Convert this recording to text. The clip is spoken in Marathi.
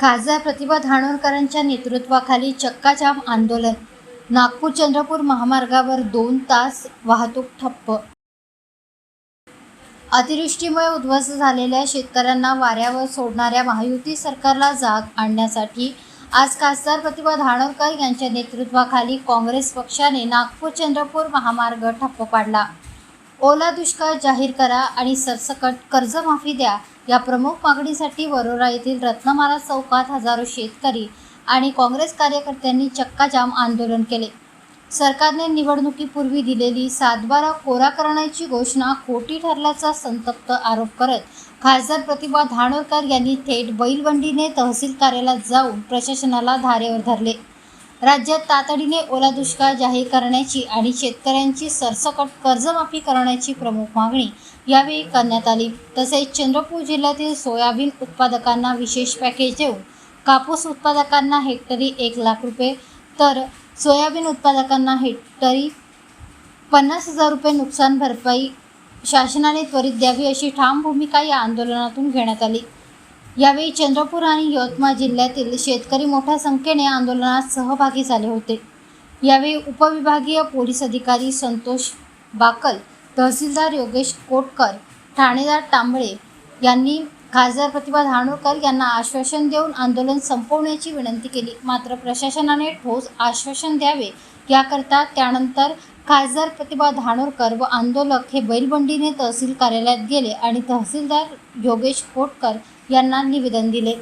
खासदार प्रतिभा धानोरकरांच्या नेतृत्वाखाली चक्काजाम आंदोलन. नागपूर चंद्रपूर महामार्गावर दोन तास वाहतूक ठप्प. अतिवृष्टीमुळे उद्ध्वस्त झालेल्या शेतकऱ्यांना वाऱ्यावर सोडणाऱ्या महायुती सरकारला जाग आणण्यासाठी आज खासदार प्रतिभा धानोरकर यांच्या नेतृत्वाखाली काँग्रेस पक्षाने नागपूर चंद्रपूर महामार्ग ठप्प पाडला. ओला दुष्काळ जाहीर करा आणि सरसकट कर्जमाफी द्या या प्रमुख मागणीसाठी वरोरा येथील रत्नमाला चौकात हजारो शेतकरी आणि काँग्रेस कार्यकर्त्यांनी चक्काजाम आंदोलन केले. सरकारने निवडणुकीपूर्वी दिलेली सातबारा कोरा करण्याची घोषणा खोटी ठरल्याचा संतप्त आरोप करत खासदार प्रतिभा धानोरकर यांनी थेट बैलबंडीने तहसील कार्यालयात जाऊन प्रशासनाला धारेवर धरले. राज्यात तातडीने ओला दुष्काळ जाहीर करण्याची आणि शेतकऱ्यांची सरसकट कर्जमाफी करण्याची प्रमुख मागणी यावेळी करण्यात आली. तसेच चंद्रपूर जिल्ह्यातील सोयाबीन उत्पादकांना विशेष पॅकेज देऊन कापूस उत्पादकांना हेक्टरी एक लाख रुपये तर सोयाबीन उत्पादकांना हेक्टरी पन्नास हजार रुपये नुकसान भरपाई शासनाने त्वरित द्यावी अशी ठाम भूमिका या आंदोलनातून घेण्यात आली. यावेळी चंद्रपूर आणि यवतमाळ जिल्ह्यातील शेतकरी मोठ्या संख्येने आंदोलनात सहभागी झाले होते. यावेळी उपविभागीय पोलीस अधिकारी संतोष बाकल तहसीलदार योगेश कोटकर ठाणेदार तांबळे यांनी खासदार प्रतिभा धानोरकर यांना आश्वासन देऊन आंदोलन संपवण्याची विनंती केली. मात्र प्रशासनाने ठोस आश्वासन द्यावे याकरता त्यानंतर खासदार प्रतिभा धानोरकर व आंदोलक हे बैलबंडीने तहसील कार्यालयात गेले आणि तहसीलदार योगेश कोटकर यांना निवेदन दिले.